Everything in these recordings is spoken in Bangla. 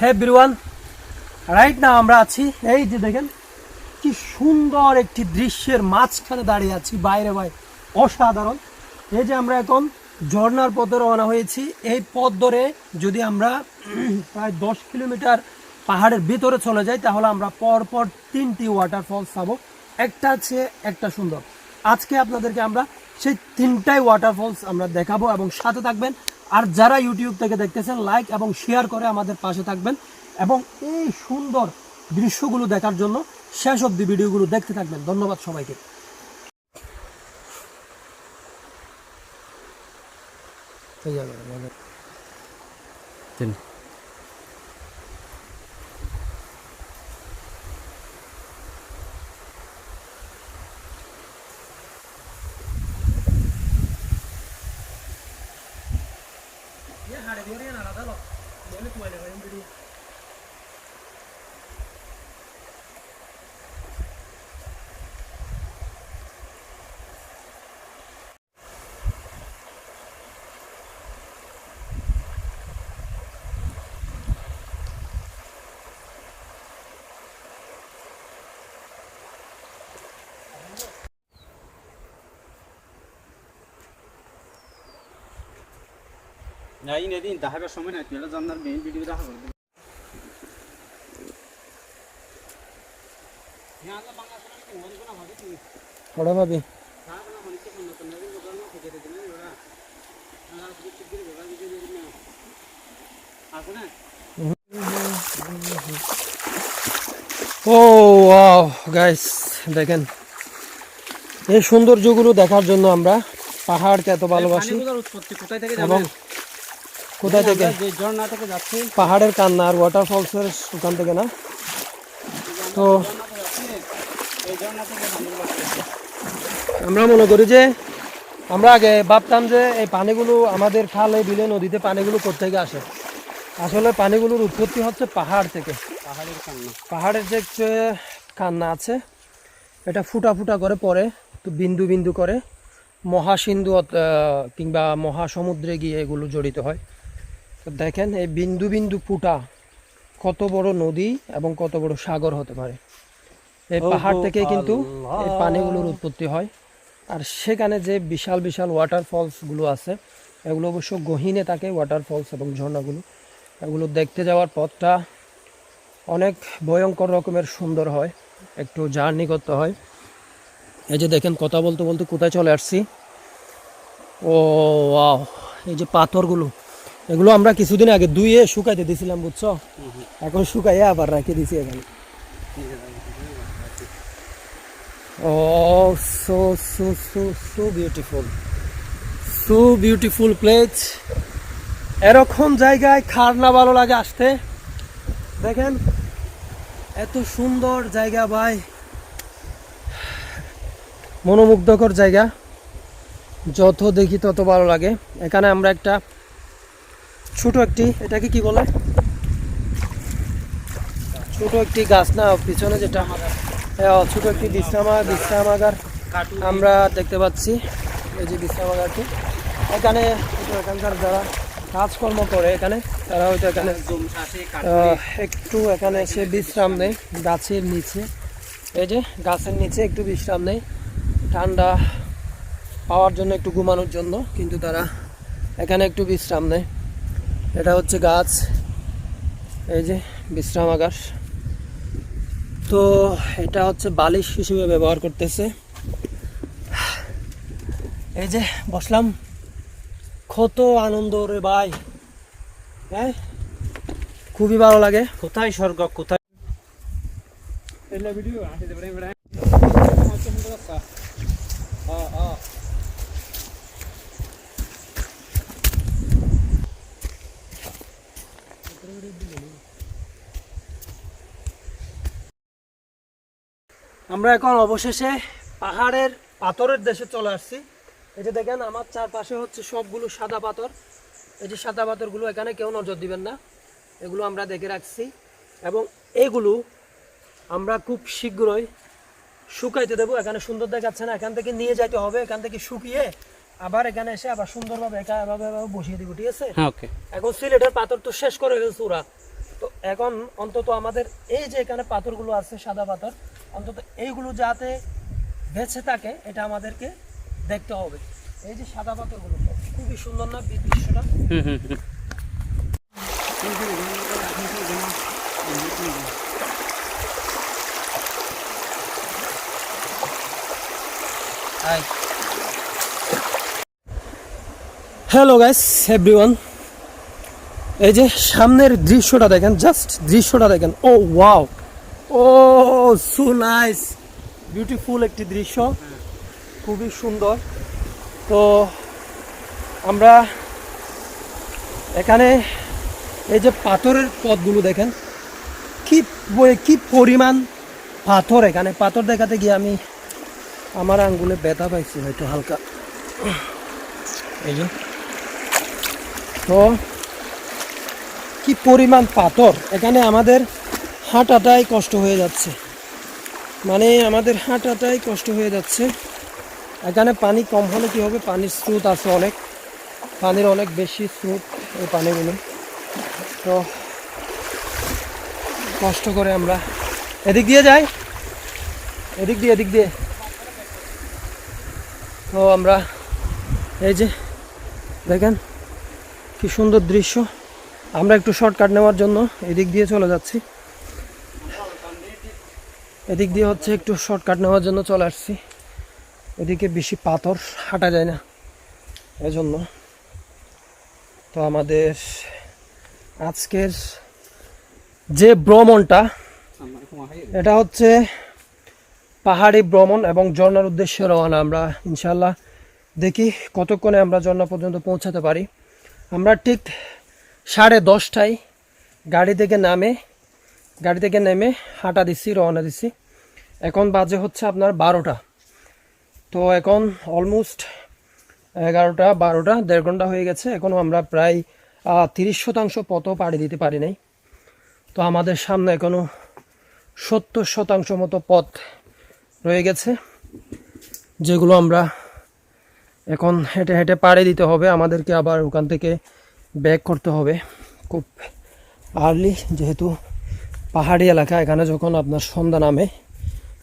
হ্যাঁ বিরুয়ান রাইট না আমরা আছি, এই যে দেখেন, কি সুন্দর একটি দৃশ্যের মাঝখানে দাঁড়িয়ে আছি বাইরে বাইরে অসাধারণ। এই যে আমরা এখন ঝর্ণার পথে রওনা হয়েছি, এই পথ ধরে যদি আমরা প্রায় দশ কিলোমিটার পাহাড়ের ভিতরে চলে যাই, তাহলে আমরা পর পর তিনটি ওয়াটারফলস পাবো। একটা আছে একটা সুন্দর। আজকে আপনাদেরকে আমরা সেই তিনটাই ওয়াটারফলস আমরা দেখাবো এবং সাথে থাকবেন। আর যারা ইউটিউব থেকে দেখতেছেন লাইক এবং শেয়ার করে আমাদের পাশে থাকবেন এবং এই সুন্দর দৃশ্যগুলো দেখার জন্য শেষ অব্দি ভিডিওগুলো দেখতে থাকবেন। ধন্যবাদ সবাইকে। না ও ওয়াও গাইস দেখেন। এই সৌন্দর্যগুলো দেখার জন্য আমরা পাহাড়কে এত ভালোবাসি। কোথায় থেকে এবং কোথা থেকে? ঝর্ণা থেকে যাচ্ছে। পাহাড়ের কান্না আর ওয়াটারফলসের ওখান থেকে না? তো। আমরা মনে করি যে আমরা আগে ভাবতাম যে এই পানিগুলো আমাদের খালে বিলে নদীতে পানিগুলো কোথেকে আসে? আসলে পানিগুলোর উৎপত্তি হচ্ছে পাহাড় থেকে। পাহাড়ের কান্না। পাহাড়ের যে কান্না আছে এটা ফুটা ফুটা করে পরে তো বিন্দু বিন্দু করে। মহাসিন্ধু কিংবা মহাসমুদ্রে গিয়ে এগুলো জড়িত হয়। তো দেখেন এই বিন্দু বিন্দু ফুটা কত বড় নদী এবং কত বড় সাগর হতে পারে। এই পাহাড় থেকে কিন্তু এই পানিগুলোর উৎপত্তি হয়। আর সেখানে যে বিশাল বিশাল ওয়াটারফলসগুলো আছে এগুলো অবশ্য গহীনে থাকে ওয়াটারফলস এবং ঝর্ণাগুলো। এগুলো দেখতে যাওয়ার পথটা অনেক ভয়ঙ্কর রকমের সুন্দর হয় একটু জার্নি করতে হয়। এই যে দেখেন কথা বলতে বলতে কোথায় চলে আসছি? ও এই যে পাথরগুলো। এগুলো আমরা কিছুদিন আগে দুইয়ে শুকাইতে দিছিলাম, বুঝছ? এখন শুকাইয়ে আবার রেখে দিছি এখানে। ও so so so so beautiful so beautiful place এরকম জায়গায় খার না ভালো লাগে আসতে। দেখেন, এত সুন্দর জায়গা ভাই। মনোমুগ্ধকর জায়গা। যত দেখি তত ভালো লাগে। এখানে আমরা একটা ছোট একটি, এটাকে কি বলে? ছোট একটি গাছ না, পিছনে যেটা ছোট একটি বিশ্রামা বিশ্রামাগার আমরা দেখতে পাচ্ছি। এই যে বিশ্রামাগারটি এখানে এখানকার যারা কাজকর্ম করে এখানে, তারা হয়তো এখানে একটু এখানে এসে বিশ্রাম নেই গাছের নিচে। এই যে গাছের নিচে একটু বিশ্রাম নেই ঠান্ডা পাওয়ার জন্য একটু ঘুমানোর জন্য, কিন্তু তারা এখানে একটু বিশ্রাম নেয়। এটা হচ্ছে গাছ। এই যে বিশ্রামাগার তো এটা হচ্ছে বালিশ হিসেবে ব্যবহার করতেছে। এই যে বসলাম। কত আনন্দ রে ভাই। হ্যাঁ? খুবই ভালো লাগে। কোথায় স্বর্গ? কোথায় ভিডিও আসে দেবে বড় হ্যাঁ হ্যাঁ আমরা এখন অবশেষে পাহাড়ের পাথরের দেশে চলে আসছি। এই যে দেখেন, আমার চারপাশে হচ্ছে সবগুলো সাদা পাথর। এই যে সাদা পাথরগুলো এখানে কেউ নজর দিবেন না। এগুলো আমরা দেখে রাখছি এবং এগুলো আমরা খুব শীঘ্রই শুকাইতে দেবো। এখানে সুন্দর দেখাচ্ছে না, এখান থেকে নিয়ে যাইতে হবে, এখান থেকে শুকিয়ে আবার এখানে এসে আবার সুন্দরভাবে একা এভাবে বসিয়ে দিব ঠিক আছে? হ্যাঁ ওকে এখন সিলেটের পাথর তো শেষ করে গেছে ওরা। তো এখন অন্তত আমাদের এই যে এখানে পাথরগুলো আছে সাদা পাথর অন্তত এইগুলো যাতে বেঁচে থাকে এটা আমাদেরকে দেখতে হবে। এই যে সাদা পাথরগুলো খুবই সুন্দর না দৃশ্যটা হুম হ্যালো গাইস এভরিওয়ান এই যে সামনের দৃশ্যটা দেখেন জাস্ট দৃশ্যটা দেখেন। Oh wow oh so nice beautiful একটি দৃশ্য। খুবই সুন্দর। তো আমরা এখানে এই যে পাথরের পথগুলো দেখেন, কি কি পরিমাণ পাথর এখানে। পাথর দেখাতে গিয়ে আমি আমার আঙ্গুলে ব্যথা পাইছি হয়তো হালকা। এই যে তো কি পরিমাণ পাথর। এখানে আমাদের হাঁটাটাই কষ্ট হয়ে যাচ্ছে। মানে আমাদের হাঁটাটাই কষ্ট হয়ে যাচ্ছে। এখানে পানি কম হলে কী হবে? পানির স্রোত আছে অনেক। পানির অনেক বেশি স্রোত এই পানিগুলো। তো কষ্ট করে আমরা এদিক দিয়ে যাই। এদিক দিয়ে এদিক দিয়ে। তো আমরা এই যে দেখেন কি সুন্দর দৃশ্য। আমরা একটু শর্টকাট নেওয়ার জন্য এদিক দিয়ে চলে যাচ্ছি। এদিক দিয়ে হচ্ছে একটু শর্টকাট নেওয়ার জন্য চলে আসছি। এদিকে বেশি পাথর হাঁটা যায় না এজন্য। তো আমাদের আজকের যে ভ্রমণটা, এটা হচ্ছে পাহাড়ি ভ্রমণ এবং ঝর্ণার উদ্দেশ্যে রওনা। আমরা ইনশাল্লাহ দেখি কতক্ষণে আমরা ঝর্ণা পর্যন্ত পৌঁছাতে পারি। আমরা ঠিক সাড়ে দশটায় গাড়ি থেকে নামে, গাড়ি থেকে নেমে হাঁটা দিচ্ছি রওনা দিচ্ছি এখন বাজে হচ্ছে আপনার বারোটা। তো এখন অলমোস্ট এগারোটা, বারোটা, দেড় ঘণ্টা হয়ে গেছে। এখনও আমরা প্রায় তিরিশ শতাংশ পথও পাড়ি দিতে পারি নাই। তো আমাদের সামনে এখনও সত্তর শতাংশ মতো পথ রয়ে গেছে, যেগুলো আমরা এখন হেঁটে হেঁটে পাড়ে দিতে হবে। আমাদেরকে আবার ওখান থেকে ব্যাক করতে হবে। খুব আর্লি যেহেতু পাহাড়ি এলাকা, এখানে যখন আপনার সন্ধ্যা নামে,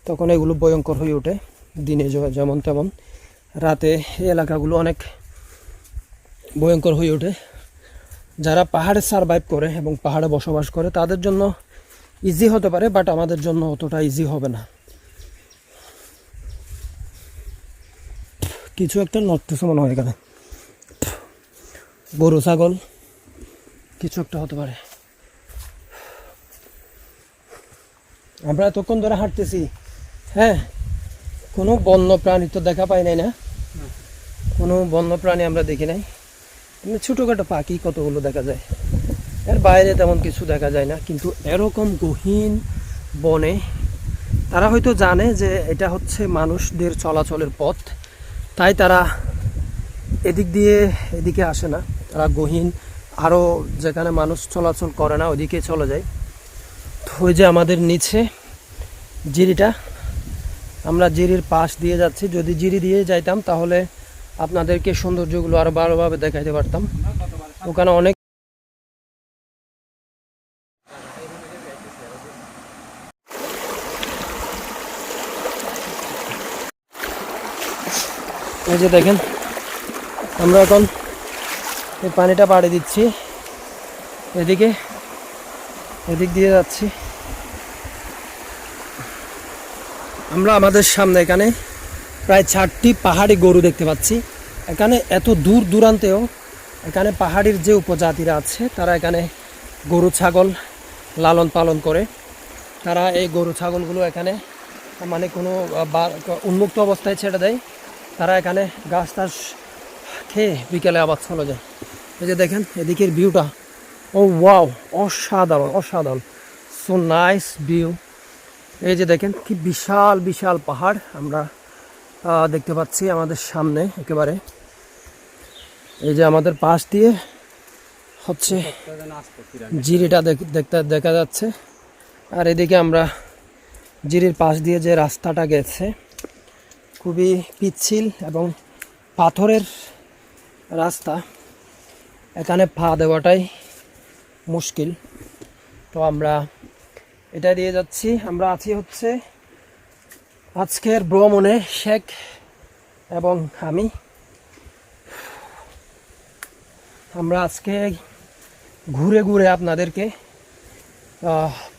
তখন এগুলো ভয়ঙ্কর হয়ে ওঠে। দিনে যেমন তেমন রাতে এই এলাকাগুলো অনেক ভয়ঙ্কর হয়ে ওঠে। যারা পাহাড়ে সারভাইভ করে এবং পাহাড়ে বসবাস করে, তাদের জন্য ইজি হতে পারে বাট আমাদের জন্য অতটা ইজি হবে না। কিছু একটা নড়তেছে মনে হয় এখানে। গরু, ছাগল, কিছু একটা হতে পারে। আমরা এতক্ষণ ধরে হাঁটতেছি হ্যাঁ? কোনো বন্য প্রাণী তো দেখা পাই নাই না? কোনো বন্য প্রাণী আমরা দেখি নাই। এমনি ছোটোখাটো পাখি কতগুলো দেখা যায়। এর বাইরে তেমন কিছু দেখা যায় না, কিন্তু এরকম গহীন বনে তারা হয়তো জানে যে এটা হচ্ছে মানুষদের চলাচলের পথ। তাই তারা এদিক দিয়ে এদিকে আসে না। তারা গহীন আরও যেখানে মানুষ চলাচল করে না ওইদিকে চলে যায়। তো ওই যে আমাদের নিচে জিরিটা, আমরা জিরির পাশ দিয়ে যাচ্ছি। যদি জিরি দিয়ে যাইতাম, তাহলে আপনাদেরকে সৌন্দর্যগুলো আরও ভালোভাবে দেখাইতে পারতাম। ওখানে অনেক এই যে দেখেন, আমরা এখন এই পানিটা পাড়ে দিচ্ছি। এদিকে, এদিক দিয়ে যাচ্ছি। আমরা আমাদের সামনে এখানে প্রায় চারটি পাহাড়ি গরু দেখতে পাচ্ছি। এখানে এত দূর দূরান্তেও এখানে পাহাড়ির যে উপজাতিরা আছে, তারা এখানে গরু, ছাগল লালন পালন করে। তারা এই গরু, ছাগলগুলো এখানে মানে কোনো উন্মুক্ত অবস্থায় ছেড়ে দেয়। তারা এখানে গাছ টাছ খেয়ে বিকেলে আবার চলে যায়। এই যে দেখেন, এদিকের ভিউটা ও ওয়াও অসাধারণ অসাধারণ। সো নাইস ভিউ এই যে দেখেন, কি বিশাল বিশাল পাহাড় আমরা দেখতে পাচ্ছি আমাদের সামনে একেবারে। এই যে আমাদের পাশ দিয়ে হচ্ছে জিরিটা দেখ- দেখতে, দেখা যাচ্ছে। আর এদিকে আমরা জিরির পাশ দিয়ে যে রাস্তাটা গেছে খুবই পিচ্ছিল এবং পাথরের রাস্তা। এখানে পা দেওয়াটাই মুশকিল। তো আমরা এটা দিয়ে যাচ্ছি। আমরা আছি হচ্ছে আজকের ভ্রমণে শেখ এবং আমি। আমরা আজকে ঘুরে ঘুরে আপনাদেরকে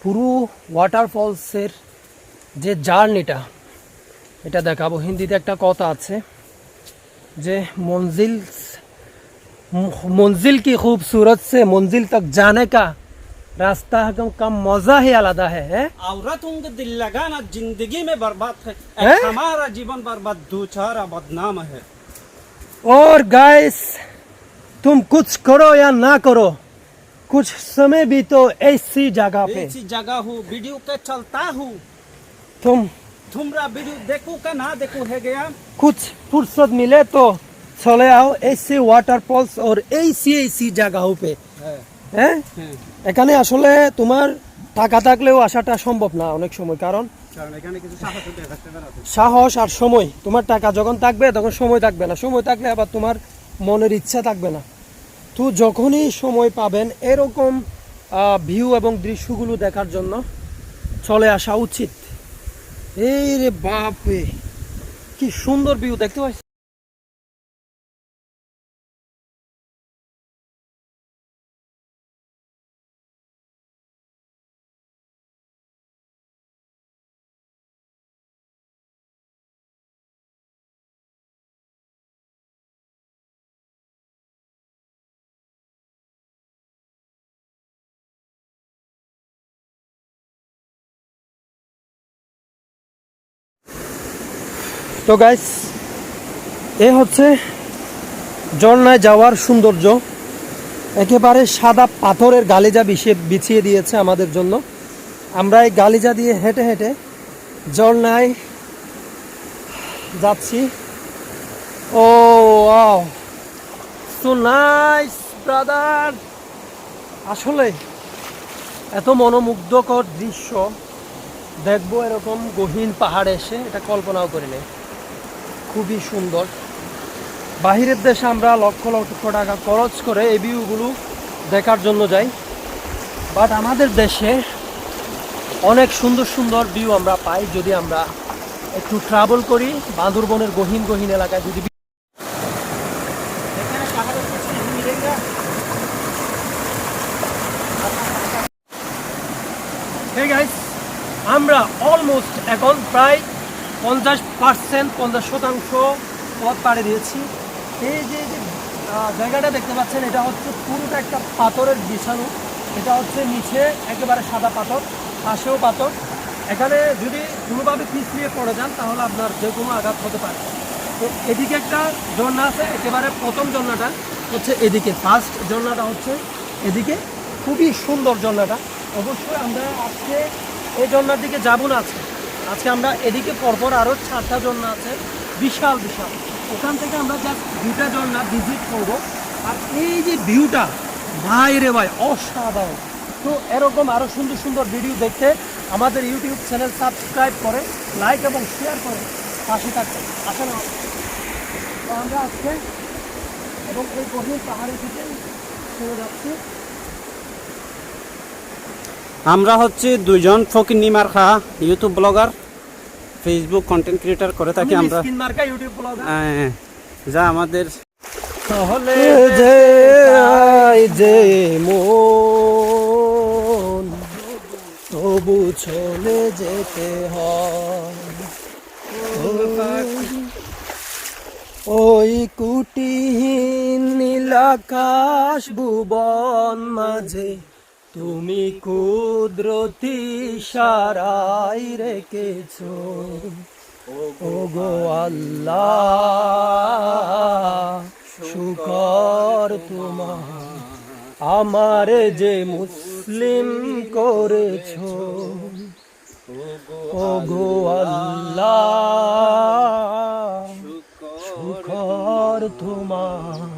পুরো ওয়াটারফলসের যে জার্নিটা এটা দেখাবো হিন্দিতে একটা কথা আছে যে মঞ্জিল मंजिल की खूबसूरत से मंजिल तक जाने का रास्ता का मजा ही आलादा है, है? औरतों को दिल लगाना जिंदगी में बर्बाद है हैं? हमारा जीवन बर्बाद दूचारा बदनाम है और गाइस तुम कुछ करो या ना करो कुछ समय भी तो ऐसी जगह पे ऐसी जगह हूँ वीडियो के चलता हूँ तुम तुमरा वीडियो देखो का ना देखो है गया कुछ फुर्सत मिले तो चले आओ ऐसे वाटरफॉल्स और ऐसी ऐसी जगहों पे হ্যাঁ এখানে আসলে তোমার টাকা থাকলেও আসাটা সম্ভব না অনেক সময় কারণ কারণ এখানে কিছু সাহস দেখাতে বেড়াতে সাহস আর সময় তোমার টাকা যখন থাকবে তখন সময় থাকবে না সময় থাকলে আবার তোমার মনের ইচ্ছা থাকবে না তো যখনই সময় পাবেন এরকম ভিউ এবং দৃশ্যগুলো দেখার জন্য চলে আসা উচিত এই রে বাপরে কি সুন্দর ভিউ দেখতে পাচ্ছি তো গাইস এ হচ্ছে ঝর্ণায় যাওয়ার সৌন্দর্য। একেবারে সাদা পাথরের গালিজা বিছিয়ে বিছিয়ে দিয়েছে আমাদের জন্য। আমরা এই গালিজা দিয়ে হেঁটে হেঁটে ঝর্ণায় যাচ্ছি। Oh wow so nice brother আসলে এত মনোমুগ্ধকর দৃশ্য। দেখব এরকম গহীন পাহাড়ে এসে, এটা কল্পনাও করি নাই খুবই সুন্দর। বাহিরের দেশে আমরা লক্ষ লক্ষ টাকা খরচ করে এই ভিউগুলো দেখার জন্য যাই। বাট আমাদের দেশে অনেক সুন্দর সুন্দর ভিউ আমরা পাই যদি আমরা একটু ট্রাভেল করি বান্দরবনের গহীন গহীন এলাকায় যদি আমরা অলমোস্ট এখন প্রায় পঞ্চাশ পার্সেন্ট পঞ্চাশ শতাংশ পথ পাড়ে দিয়েছি। এই যে জায়গাটা দেখতে পাচ্ছেন, এটা হচ্ছে পুরোটা একটা পাথরের বিছানো। এটা হচ্ছে নিচে একেবারে সাদা পাথর, পাশেও পাথর। এখানে যদি কোনোভাবে পিছলিয়ে পড়ে যান, তাহলে আপনার যে কোনো আঘাত হতে পারে। তো এদিকে একটা ঝর্ণা আছে, একেবারে প্রথম ঝর্ণাটা হচ্ছে এদিকে। ফার্স্ট ঝর্ণাটা হচ্ছে এদিকে। খুবই সুন্দর ঝর্ণাটা। অবশ্যই আমরা আজকে এই ঝর্ণার দিকে যাব না আজকে। আজকে আমরা এদিকে পরপর আরও চারটা ঝর্ণা আছে। বিশাল বিশাল। ওখান থেকে আমরা জাস্ট দুটা ঝর্ণা ভিজিট করব। আর এই যে ভিউটা ভাই রে ভাই, অসাধারণ। তো এরকম আরও সুন্দর সুন্দর ভিডিও দেখতে আমাদের ইউটিউব চ্যানেল সাবস্ক্রাইব করে লাইক এবং শেয়ার করে পাশে থাকতে। আসলে আমরা। আজকে এবং এই গভীর পাহাড়ে থেকে চলে যাচ্ছি। আমরা হচ্ছে দুজন ফকির নিমার খা YouTube blogger Facebook content creator করে থাকি আমরা। ইউটিউব হ্যাঁ, যা আমাদের তাহলে যে আই যে মন তবু চলে যেতে হয়। ওই কুটিহীন নীলাকাশ ভুবন মাঝে তুমি কুদরতি সারাই রেখেছ। ও গো আল্লাহ, শুকর আমার যে মুসলিম করেছ। ও গো আল্লাহ, শুকর তোমার।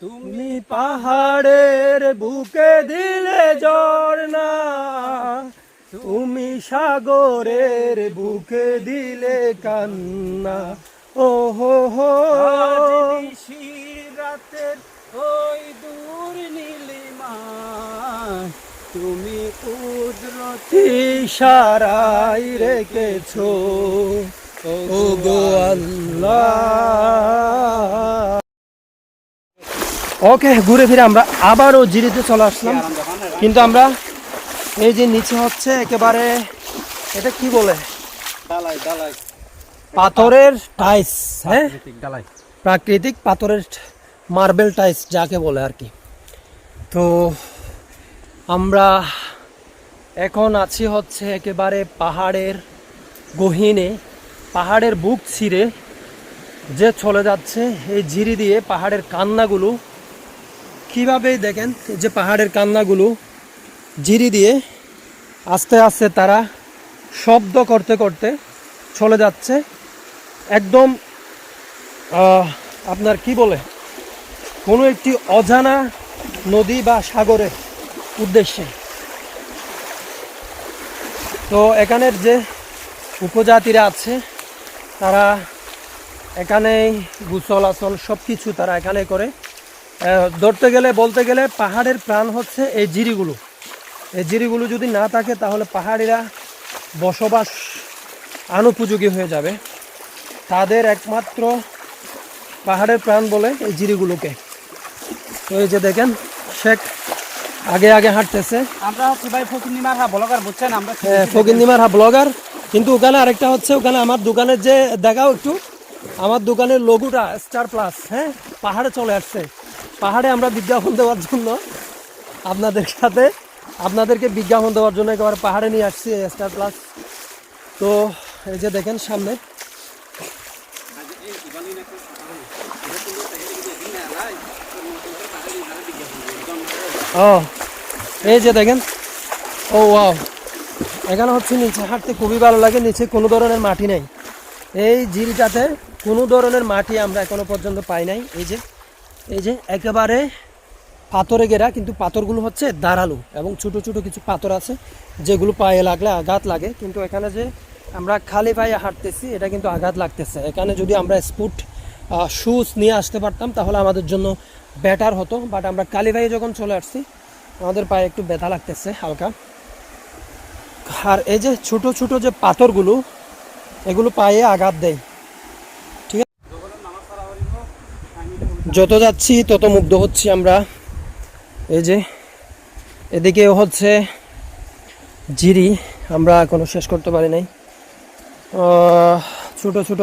তুমি পাহাড়ের বুকে দিলে ঝর্ণা তুমি সাগরের বুকে দিলে কান্না। ও হো। হো রাতের ওই দূর নীলিমা তুমি কুদরতি ইশারাই রেখেছো। ও গো আল্লাহ। ওকে, ঘুরে ফিরে আমরা আবারও জিরিতে চলে আসলাম। কিন্তু আমরা এই যে নিচে হচ্ছে একেবারে, এটা কি বলে? পাথরের টাইস হ্যাঁ? প্রাকৃতিক পাথরের মার্বেল টাইস, যাকে বলে আর কি। তো আমরা এখন আছি হচ্ছে একেবারে পাহাড়ের গহীনে, পাহাড়ের বুক ছিঁড়ে যে চলে যাচ্ছে, এই ঝিরি দিয়ে পাহাড়ের কান্নাগুলো কীভাবে দেখেন যে পাহাড়ের কান্নাগুলো ঝিরি দিয়ে আস্তে আস্তে তারা শব্দ করতে করতে চলে যাচ্ছে? একদম আপনার কি বলে? কোনো একটি অজানা নদী বা সাগরের উদ্দেশ্যে। তো এখানের যে উপজাতিরা আছে, তারা এখানেই গুসল আসল সব কিছু তারা এখানে করে। ধরতে গেলে বলতে গেলে পাহাড়ের প্রাণ হচ্ছে এই জিরিগুলো। এই জিরিগুলো যদি না থাকে তাহলে পাহাড়িরা বসবাস অনুপযোগী হয়ে যাবে। তাদের একমাত্র পাহাড়ের প্রাণ বলে এই জিরিগুলোকে। তো এই যে দেখেন শেখ আগে আগে হাঁটতেছে। আমরা হচ্ছে ভাই ফকির নিমার হ্যাঁ ব্লগার বুঝছেন? আমরা ফকিন্দিমার হা ব্লগার। কিন্তু ওখানে আরেকটা হচ্ছে ওখানে আমার দোকানের যে দেখাও একটু আমার দোকানের লঘুটা স্টার প্লাস হ্যাঁ? পাহাড়ে চলে আসছে। পাহাড়ে আমরা বিজ্ঞাপন দেওয়ার জন্য আপনাদের সাথে, আপনাদেরকে বিজ্ঞাপন দেওয়ার জন্য একেবারে পাহাড়ে নিয়ে আসছি স্টার প্লাস তো এই যে দেখেন সামনে। ও, এই যে দেখেন। ও ওয়াও এখানে হচ্ছে নিচে হাঁটতে খুবই ভালো লাগে, নিচে কোনো ধরনের মাটি নেই। এই ঝিলটাতে কোনো ধরনের মাটি আমরা এখনও পর্যন্ত পাই নাই, এই যে। এই যে একেবারে পাথরে ঘেরা, কিন্তু পাথরগুলো হচ্ছে দাঁড়াল এবং ছোট ছোট কিছু পাথর আছে যেগুলো পায়ে লাগলে আঘাত লাগে। কিন্তু এখানে যে আমরা খালি পায়ে হাঁটতেছি, এটা কিন্তু আঘাত লাগতেছে। এখানে যদি আমরা স্পুট শুজ নিয়ে আসতে পারতাম, তাহলে আমাদের জন্য বেটার হতো। বাট আমরা কালী পায়ে যখন চলে আসছি, আমাদের পায়ে একটু ব্যথা লাগতেছে হালকা। আর এই যে ছোট ছোট যে পাথরগুলো, এগুলো পায়ে আঘাত দেয় ঠিক আছে যত যাচ্ছি, তত মুগ্ধ হচ্ছি আমরা। এই যে, এদিকে হচ্ছে জিরি, আমরা এখনও শেষ করতে পারি নাই। ছোট ছোট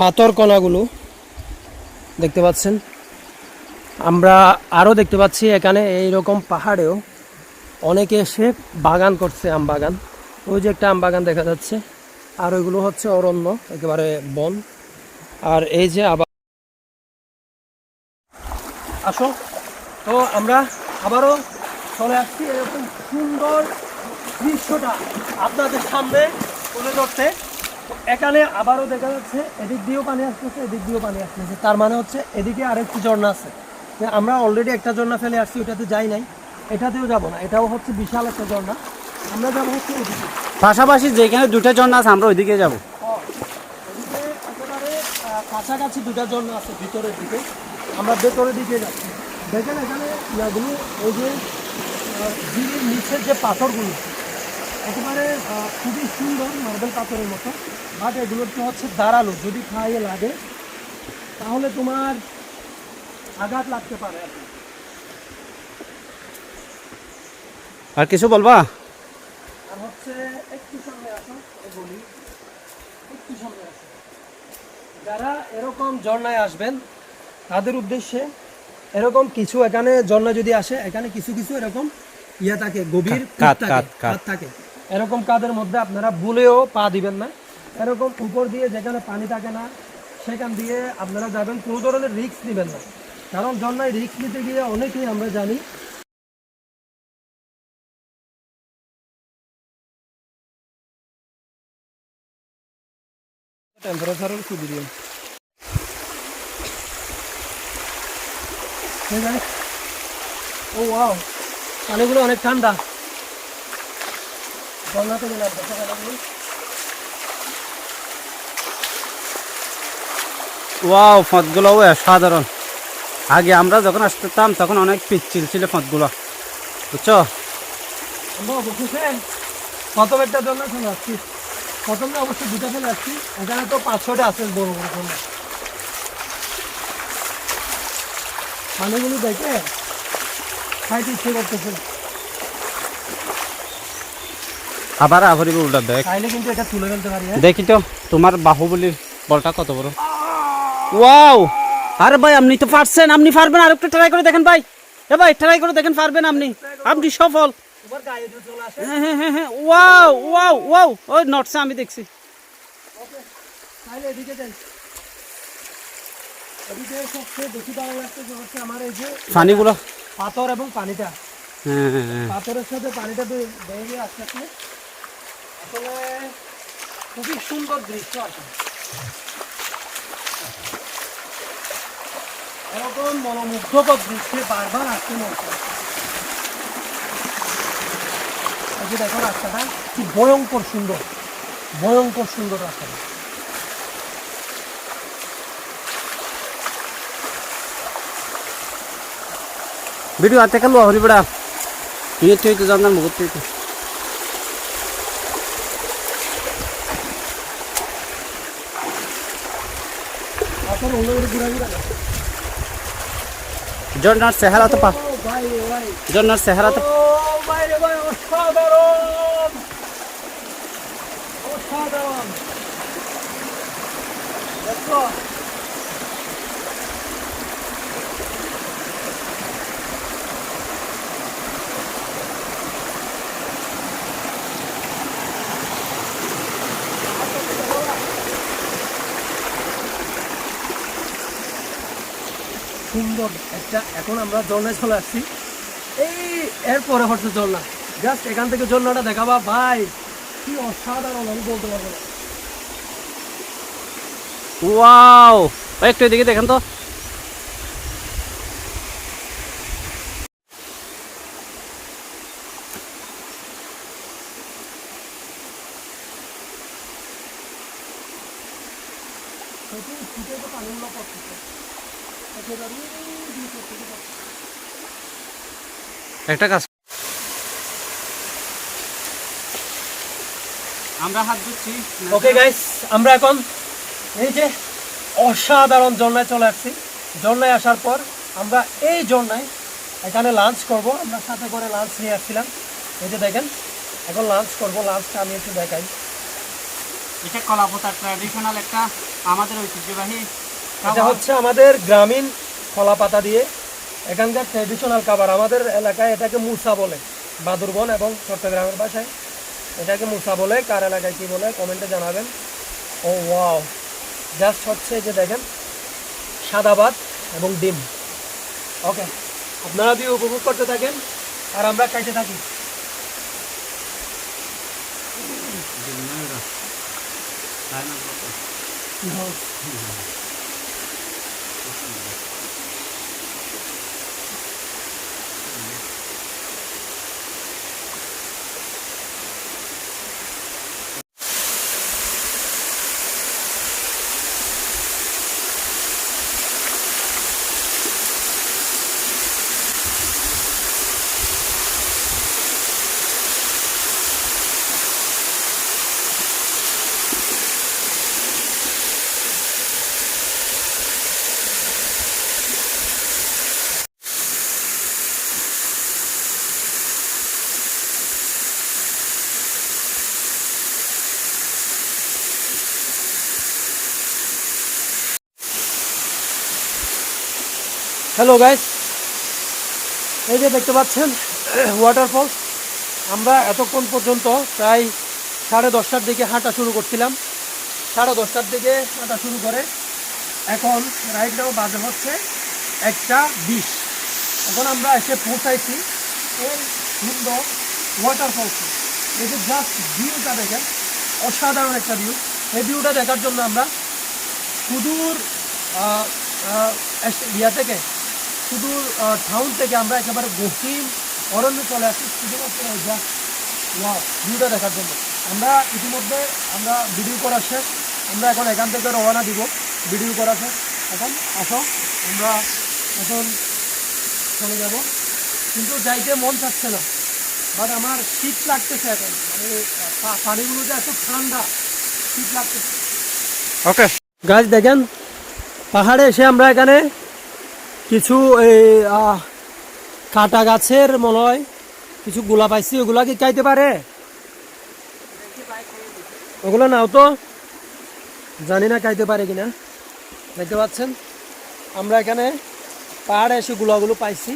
পাথর কণাগুলো দেখতে পাচ্ছেন। আমরা আরও দেখতে পাচ্ছি এখানে এই রকম পাহাড়েও অনেকে এসে বাগান করছে, আম বাগান। ওই যে একটা আম বাগান দেখা যাচ্ছে। আর ওইগুলো হচ্ছে অরণ্য, একেবারে বন। আর এই যে আবার আসো। তো আমরা আবারও চলে আসছি এরকম সুন্দর দৃশ্যটা আপনাদের সামনে তুলে ধরতে। এখানে আবারও দেখা যাচ্ছে এদিক দিয়েও পানি আসতেছে এদিক দিয়েও পানি আসতেছে। তার মানে হচ্ছে এদিকে আরেকটি ঝর্ণা আছে। আমরা অলরেডি একটা ঝর্ণা ফেলে আসছি ওটাতে যাই নাই। এটাতেও যাব না। এটাও হচ্ছে বিশাল একটা ঝর্ণা। আমরা যাব হচ্ছে এদিকে। পাশাপাশি যেখানে দুটো ঝর্ণা আছে আমরা ওইদিকে যাব। কাছাকাছি দুটা ঝর্ণা আছে ভিতরের দিকে। আমরা ভেতরের দিকে যাচ্ছি। দেখেন এখানে ইয়াগুলো ওই যে ঝিলের নিচের যে পাথরগুলো একেবারে খুবই সুন্দর মার্বেল পাথরের মতো। বাট এগুলোর তো হচ্ছে দাঁড়াল যদি খাইয়ে লাগে তাহলে তোমার আঘাত লাগতে পারে আর কি। আর কিছু বলবা? আর হচ্ছে একটু সামনে আসো বলি একটু সামনে আসো। যারা এরকম ঝর্ণায় আসবেন তাদের উদ্দেশ্যে এরকম কিছু এখানে ঝর্ণা যদি আসে এখানে কিছু কিছু এরকম ইয়া থাকে গভীর কাত, থাকে, এরকম কাদের মধ্যে আপনারা ভুলেও পা দিবেন না। এরকম উপর দিয়ে যেখানে পানি থাকে না সেখান দিয়ে আপনারা যাবেন কোনো ধরনের রিস্ক নেবেন না। কারণ ঝর্ণায় রিস্ক নিতে গিয়ে অনেকেই আমরা জানি। টেম্পারেচারের খুবই দিন ও ওয়াও পানিগুলো অনেক ঠান্ডা। নামতে ওয়াও ফতগুলো সাধারণ আগে আমরা যখন আসতাম তখন অনেক পিচ্ছিল ছিল ফতগুলো। বুঝছ? অবশেষে একটা জন্য চলে আসছি প্রথমে অবশ্যই দুটো ফেলে আসছি এখানে তো পাঁচ ছটা আছে বড় বড় পানিগুলো দেখে খাইতে ইচ্ছে করতেছে। আবার আভরিব উল্টা দেখ। চাইলে কিন্তু এটা তুলে ফেলতে পারি হ্যাঁ? দেখি তো তোমার বাহুবলির বলটা কত বড়? ওয়াও! আরে ভাই আপনি তো পারছেন আপনি পারবেন আর একটু ট্রাই করে দেখেন ভাই। এ ভাই ট্রাই করে দেখেন পারবেন আপনি। আপনি সফল। হ্যাঁ হ্যাঁ হ্যাঁ হ্যাঁ। Wow wow wow. ওই নটসে আমি দেখছি। তাহলে এদিকে যাই। এদিকে সবচেয়ে বেশি ভালো লাগতেছে হচ্ছে আমার এই যে পানিগুলো? পাথর এবং পানিটা। হ্যাঁ হ্যাঁ হ্যাঁ। পাথরের সাথে পানিটা বেরিয়ে আস্তে আস্তে আসলে। খুবই সুন্দর দৃশ্য আসলে এরকম মনোমুগ্ধকর দৃশ্যে বারবার আসতে মন দেখো রাস্তাটা কি ভয়ঙ্কর সুন্দর ভয়ঙ্কর সুন্দর রাস্তাটা। ভিডিও আতে কালো হরি বড়া তুই তুই তো জানার মুখ তুই তো পাথর অন্য করে ঘুরা ঘুরা জন্নার চেহারা তো পা ও ভাই ও ভাই জন্নার চেহারা তো ও ভাই রে ভাই অসাধারণ অসাধারণ দেখো সুন্দর একটা এখন আমরা ঝর্ণায় চলে আসছি। এই এরপরে হচ্ছে ঝর্ণা জাস্ট এখান থেকে ঝর্ণাটা দেখাবা ভাই কি অসাধারণ আমি বলতে পারব না। ওয়াও! একটু এদিকে দেখেন তো পানিগুলো পড়তেছে একেবারে দিয়ে পড়তেছে, পড়তেছে। একটা কাজ আমরা হাত ধুচ্ছি ওকে গাইস আমরা এখন এই যে অসাধারণ ঝর্ণায় চলে আসছি। ঝর্ণায় আসার পর আমরা এই ঝর্ণায় এখানে লাঞ্চ করব। আমরা সাথে করে লাঞ্চ নিয়ে আসছিলাম। এই যে দেখেন এখন লাঞ্চ করব। লাঞ্চটা আমি একটু দেখাই। এটা কলাপোতা ট্র্যাডিশনাল একটা আমাদের ঐতিহ্যবাহী এটা হচ্ছে আমাদের গ্রামীণ কলা পাতা দিয়ে। এখানকার ট্রেডিশনাল খাবার। আমাদের এলাকায় এটাকে মুসা বলে বাদুরবন এবং চট্টগ্রামের বাসায়। এটাকে মুসা বলে। কার এলাকায় কি বলে? কমেন্টে জানাবেন। ও ওয়াও। জাস্ট হচ্ছে যে দেখেন সাদা ভাত এবং ডিম। ওকে আপনারা দিয়ে উপভোগ করতে থাকেন আর আমরা খাইতে থাকি। হ্যালো গাইস এই যে দেখতে পাচ্ছেন ওয়াটারফল আমরা এতক্ষণ পর্যন্ত প্রায় সাড়ে দশটার দিকে হাঁটা শুরু করছিলাম। সাড়ে দশটার দিকে হাঁটা শুরু করে এখন রাইট নাও বাজে হচ্ছে একটা বিষ এখন আমরা এসে পৌঁছাইছি এই সুন্দর ওয়াটারফলসে এই যে জাস্ট ভিউটা দেখেন, অসাধারণ একটা ভিউ এই ভিউটা দেখার জন্য আমরা সুদূর ইয়া থেকে সুদূর টাউন থেকে আমরা একেবারে গহীন অরণ্যে চলে আসি শুধুমাত্র এই জাস্ট ওয়াও ভিউটা দেখার জন্য। আমরা ইতিমধ্যে আমরা ভিডিও করা শেষ। আমরা এখন এখান থেকে রওনা দিব ভিডিও করা শেষ। এখন আসো আমরা এখন চলে যাব। কিন্তু যাইতে মন চাচ্ছে না। বাট আমার শীত লাগতেছে এখন। মানে পানিগুলো যে এত ঠান্ডা শীত লাগতেছে। ওকে গাছ দেখেন পাহাড়ে এসে আমরা এখানে কিছু এই কাটা গাছের মনে হয় কিছু গোলা পাইছি, ওগুলা কি খাইতে পারে? ওগুলো নাও তো। জানি না খাইতে পারে কিনা। দেখতে পাচ্ছেন? আমরা এখানে পাহাড়ে এসে গুলাগুলো পাইছি।